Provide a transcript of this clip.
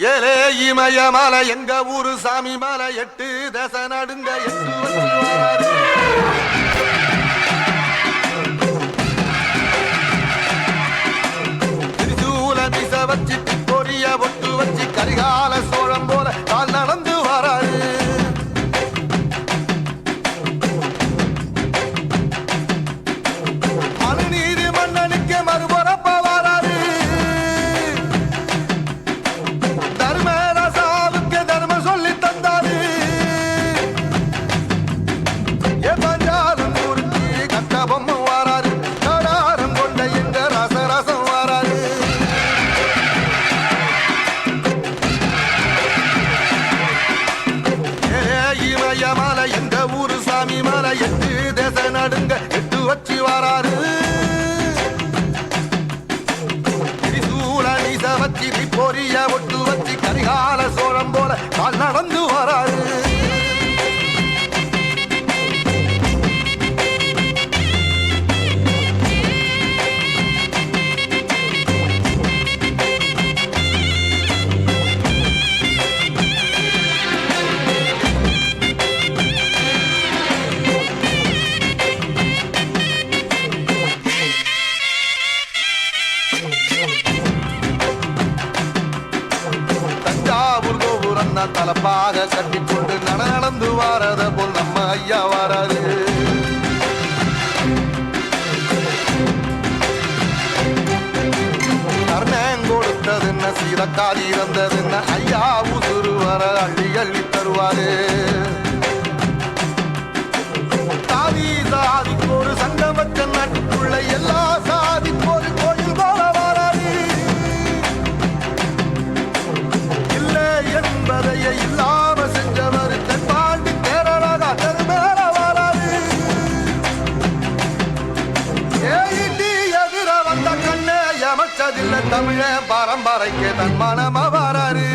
ஏலே இமய மலை எங்க ஊரு சாமி மலை எட்டு தச நடுங்க எட்டு திரிசூல மிச வச்சு பொரிய ஒட்டு வச்சு கரிகால எட்டு தேச நடுங்க எட்டு வச்சு வராரு. திரிசூல நீச வச்சி பொரிய ஒட்டு வச்சு கரிகால சோழம் போல கால் நடந்து தான் தலப்பாக கட்டிக்கொண்டு நட நடந்து வாரத போல் நம்ம ஐயா வாராரு. கர்ணன் கொடுத்தது என்ன சீதக்காரி இறந்தது என்ன ஐயா உசுறு வர வந்ததில்லை தமிழ பரம்பரைக்கு தன் மனம வராரு